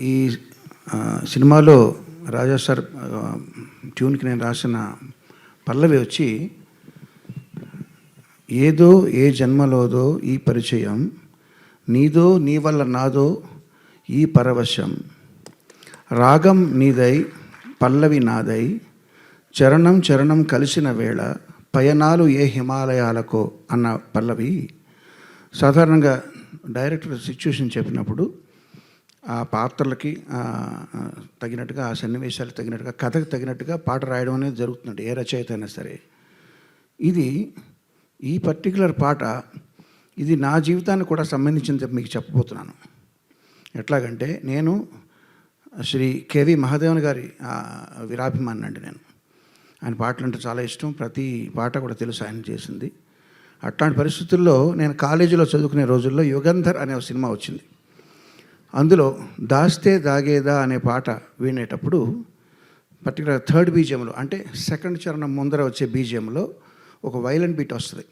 ఈ సినిమాలో రాజా సార్ ట్యూన్కి నేను రాసిన పల్లవి వచ్చి ఏదో ఏ జన్మలోదో ఈ పరిచయం నీదో నీ వల్ల నాదో ఈ పరవశం. రాగం నీదై పల్లవి నాదై చరణం చరణం కలిసిన వేళ పయనాలు ఏ హిమాలయాలకో అన్న పల్లవి సాధారణంగా డైరెక్టర్ సిచ్యువేషన్ చెప్పినప్పుడు ఆ పాత్రలకి తగినట్టుగా ఆ సన్నివేశాలకు తగినట్టుగా కథకు తగినట్టుగా పాట రాయడం అనేది జరుగుతుంది ఏ రచయిత అయినా సరే. ఇది ఈ పర్టికులర్ పాట ఇది నా జీవితానికి కూడా సంబంధించింది మీకు చెప్పబోతున్నాను. ఎట్లాగంటే నేను శ్రీ కేవి మహాదేవన్ గారి వీరాభిమాని అండి నేను. ఆయన పాటలు అంటే చాలా ఇష్టం ప్రతి పాట కూడా తెలుసు ఆయన చేసింది. అట్లాంటి పరిస్థితుల్లో నేను కాలేజీలో చదువుకునే రోజుల్లో యుగంధర్ అనే ఒక సినిమా వచ్చింది. అందులో దాస్తే దాగేదా అనే పాట వినేటప్పుడు పర్టికులర్ థర్డ్ బీజియంలో అంటే సెకండ్ చరణం ముందర వచ్చే బీజియంలో ఒక వైలెన్ బీట్ వస్తుంది.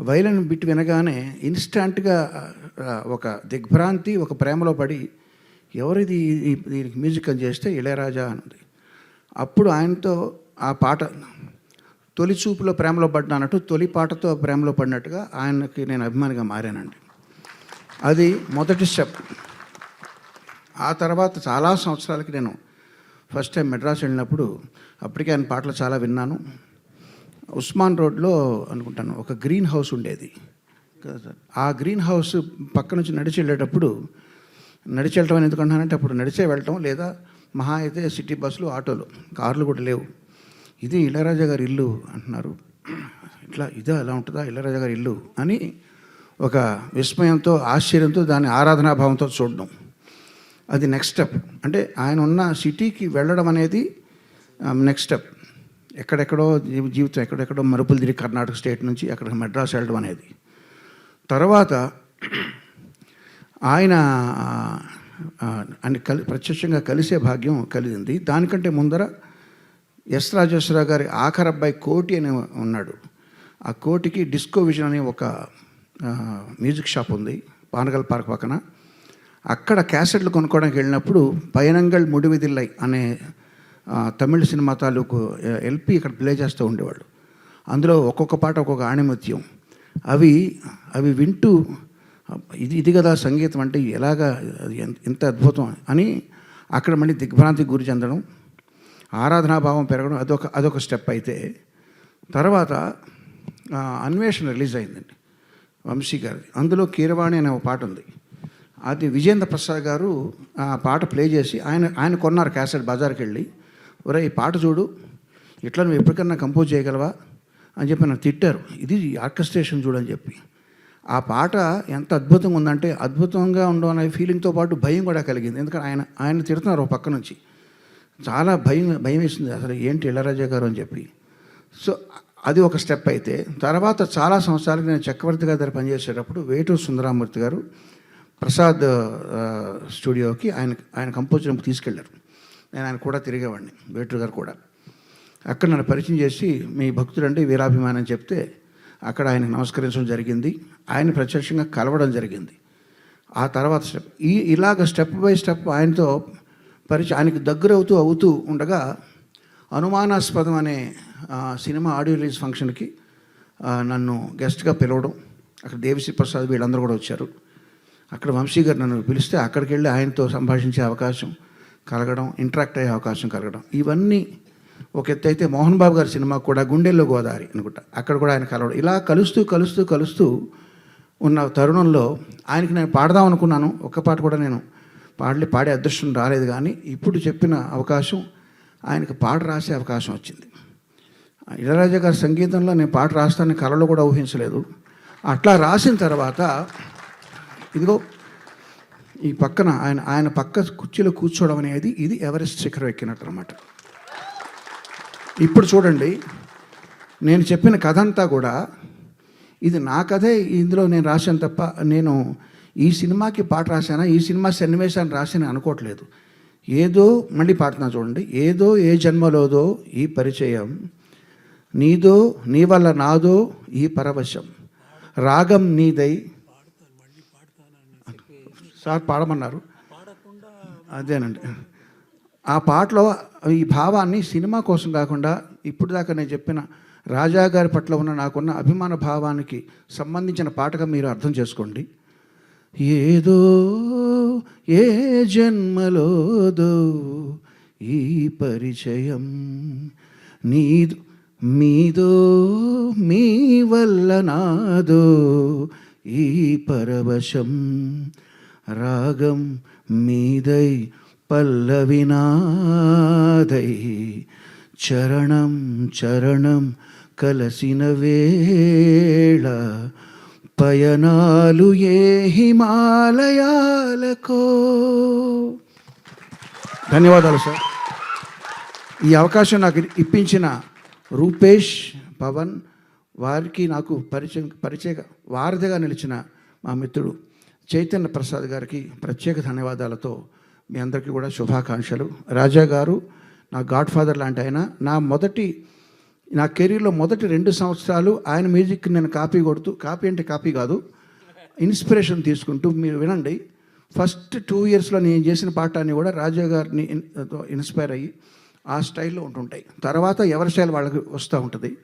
వైలెన్ బిట్ వినగానే ఇన్స్టాంట్గా ఒక దిగ్భ్రాంతి ఒక ప్రేమలో పడి ఎవరిది దీనికి మ్యూజిక్ అని చేస్తే ఇళయరాజా అన్నది. అప్పుడు ఆయనతో ఆ పాట తొలి చూపులో ప్రేమలో పడ్డానట్టు తొలి పాటతో ప్రేమలో పడినట్టుగా ఆయనకి నేను అభిమానిగా మారానండి. అది మొదటి స్టెప్. ఆ తర్వాత చాలా సంవత్సరాలకి నేను ఫస్ట్ టైం మెడ్రాస్ వెళ్ళినప్పుడు అప్పటికే ఆయన పాటలు చాలా విన్నాను. ఉస్మాన్ రోడ్లో అనుకుంటాను ఒక గ్రీన్ హౌస్ ఉండేది. కదా సార్. ఆ గ్రీన్ హౌస్ పక్క నుంచి నడిచి వెళ్ళేటప్పుడు నడిచి వెళ్ళటం అని ఎందుకంటున్నానంటే అప్పుడు నడిచే వెళ్ళటం లేదా మహా అయితే సిటీ బస్సులు ఆటోలు కార్లు కూడా లేవు. ఇది ఇళరాజా గారి ఇల్లు అంటున్నారు. ఇట్లా ఇదా ఎలా ఉంటుందా ఇళరాజా గారి ఇల్లు అని ఒక విస్మయంతో ఆశ్చర్యంతో దాని ఆరాధనాభావంతో చూడడం. అది నెక్స్ట్ స్టెప్ అంటే ఆయన ఉన్న సిటీకి వెళ్ళడం అనేది um, నెక్స్ట్ స్టెప్ ఎక్కడెక్కడో జీవితం ఎక్కడెక్కడో మరుపులు తిరిగి కర్ణాటక స్టేట్ నుంచి అక్కడ మెడ్రాస్ వెళ్ళడం అనేది. తర్వాత ఆయన అని కలి ప్రత్యక్షంగా కలిసే భాగ్యం కలిగింది. దానికంటే ముందర ఎస్ రాజేశ్వరరావు గారి ఆఖరి అబ్బాయి కోటి అని ఉన్నాడు. ఆ కోటికి డిస్కో విజన్ అనే ఒక మ్యూజిక్ షాప్ ఉంది. పానగల్ పార్క్ పక్కన. అక్కడ క్యాసెట్లు కొనుక్కోవడానికి వెళ్ళినప్పుడు పయనంగల్ ముడివిదిల్లై అనే తమిళ సినిమా తాలూకు ఎల్పి ఇక్కడ ప్లే చేస్తూ ఉండేవాళ్ళు. అందులో ఒక్కొక్క పాట ఒక్కొక్క ఆణిముత్యం. అవి అవి వింటూ ఇది ఇది కదా సంగీతం అంటే ఎలాగా అది ఎంత- అద్భుతం అని అక్కడ మళ్ళీ దిగ్భ్రాంతికి గురి చెందడం ఆరాధనాభావం పెరగడం అదొక అదొక స్టెప్ అయితే. తర్వాత అన్వేషణ రిలీజ్ అయిందండి వంశీ గారిది. అందులో కీరవాణి అనే ఒక పాట ఉంది. అది విజేంద్ర ప్రసాద్ గారు ఆ పాట ప్లే చేసి ఆయన ఆయన కొన్నారు క్యాసెట్ బజార్కి వెళ్ళి ఒరే ఈ పాట చూడు. ఇట్లా నువ్వు ఎప్పటికన్నా కంపోజ్ చేయగలవా? అని చెప్పి నన్ను తిట్టారు. ఇది ఆర్కెస్ట్రేషన్ చూడని చెప్పి. ఆ పాట ఎంత అద్భుతంగా ఉందంటే అద్భుతంగా ఉండడం అనే ఫీలింగ్తో పాటు భయం కూడా కలిగింది. ఎందుకంటే ఆయన ఆయన తిడుతున్నారు ఒక పక్క నుంచి. చాలా భయం భయం వేసింది. అసలు ఏంటి ఇళ్ళరాజా గారు? అని చెప్పి. సో అది ఒక స్టెప్ అయితే తర్వాత చాలా సంవత్సరాలకి నేను చక్రవర్తి గారి దగ్గర పనిచేసేటప్పుడు వేటూరు సుందరామూర్తి గారు ప్రసాద్ స్టూడియోకి ఆయన ఆయన కంపోజర్ తీసుకెళ్ళారు. నేను ఆయన కూడా తిరిగేవాడిని వేటూరు గారు కూడా. అక్కడ నన్ను పరిచయం చేసి మీ భక్తుడంటే వీరాభిమానం చెప్తే అక్కడ ఆయనకు నమస్కరించడం జరిగింది. ఆయన ప్రత్యక్షంగా కలవడం జరిగింది. ఆ తర్వాత స్టెప్ ఈ ఇలాగ స్టెప్ బై స్టెప్ ఆయనతో పరిచయం ఆయనకి దగ్గర అవుతూ అవుతూ ఉండగా అనుమానాస్పదం అనే సినిమా ఆడియో రిలీజ్ ఫంక్షన్కి నన్ను గెస్ట్గా పిలవడం అక్కడ దేవిశ్రీ ప్రసాద్ వీళ్ళందరూ కూడా వచ్చారు. అక్కడ వంశీ గారు నన్ను పిలిస్తే అక్కడికి వెళ్ళి ఆయనతో సంభాషించే అవకాశం కలగడం ఇంటరాక్ట్ అయ్యే అవకాశం కలగడం. ఇవన్నీ ఒక ఎత్తు అయితే మోహన్ బాబు గారి సినిమా కూడా గుండెల్లో గోదావరి అనుకుంటా. అక్కడ కూడా ఆయన కలవడం. ఇలా కలుస్తూ కలుస్తూ కలుస్తూ ఉన్న తరుణంలో ఆయనకి నేను పాడదాం అనుకున్నాను. ఒక్క పాట కూడా నేను పాడలే పాడే అదృష్టం రాలేదు కానీ ఇప్పుడు చెప్పిన అవకాశం ఆయనకు పాట రాసే అవకాశం వచ్చింది. ఇళరాజా గారి సంగీతంలో నేను పాట రాస్తానని కలలో కూడా ఊహించలేదు. అట్లా రాసిన తర్వాత ఇదిగో ఈ పక్కన ఆయన ఆయన పక్క కుర్చీలో కూర్చోవడం అనేది ఇది ఎవరెస్ట్ శిఖరం ఎక్కినట్టు అనమాట ఇప్పుడు చూడండి నేను చెప్పిన కథ అంతా కూడా ఇది నా కథే ఇందులో నేను రాశాను తప్ప నేను ఈ సినిమాకి పాట రాశానా ఈ సినిమా సన్నివేశాన్ని రాశాను అనుకోవట్లేదు. ఏదో మళ్ళీ పాడుతున్నా చూడండి ఏదో ఏ జన్మలోదో ఈ పరిచయం నీదో నీ వల్ల నాదో ఈ పరవశం రాగం నీదై సార్ పాడమన్నారు. అదేనండి. ఆ పాటలో ఈ భావాన్ని సినిమా కోసం కాకుండా ఇప్పుడు దాకా నేను చెప్పిన రాజా గారి పట్ల ఉన్న నాకున్న అభిమాన భావానికి సంబంధించిన పాటగా మీరు అర్థం చేసుకోండి. ఏదో ఏ జన్మలోదో ఈ పరిచయం నీదు మీదో మీ వల్ల నాదో ఈ పరవశం రాగం మీదై పల్లవినాదై చరణం చరణం కలసిన వేళ పయనాలు ఏ హిమాలయాలకో. ధన్యవాదాలు సార్. ఈ అవకాశం నాకు ఇప్పించిన రూపేష్ పవన్ వారికి నాకు పరిచయం పరిచయ వారధిగా నిలిచిన మా మిత్రుడు చైతన్య ప్రసాద్ గారికి ప్రత్యేక ధన్యవాదాలతో మీ అందరికీ కూడా శుభాకాంక్షలు. రాజా గారు నా గాడ్ ఫాదర్ లాంటి ఆయన నా మొదటి నా కెరీర్లో మొదటి రెండు సంవత్సరాలు ఆయన మ్యూజిక్ నేను కాపీ కొడుతూ కాపీ అంటే కాపీ కాదు ఇన్స్పిరేషన్ తీసుకుంటూ మీరు వినండి. ఫస్ట్ టూ ఇయర్స్లో నేను చేసిన పాఠాన్ని కూడా రాజా గారిని ఇన్స్పైర్ అయ్యి ఆ స్టైల్లో ఉంటుంటాయి. తర్వాత ఎవరి స్టైల్ వాళ్ళకి వస్తూ ఉంటుంది.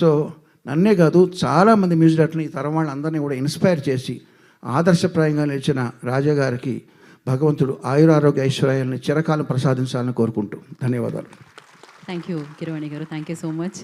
సో నన్నే కాదు చాలామంది మ్యూజిక్ డైరెక్టర్ని ఈ తరం వాళ్ళందరినీ కూడా ఇన్స్పైర్ చేసి ఆదర్శప్రాయంగా నిలిచిన రాజాగారికి భగవంతుడు ఆయురారోగ్య ఐశ్వర్యాలను చిరకాలం ప్రసాదించాలని కోరుకుంటూ ధన్యవాదాలు. థ్యాంక్ యూ కిరవాణి గారు. Thank you so much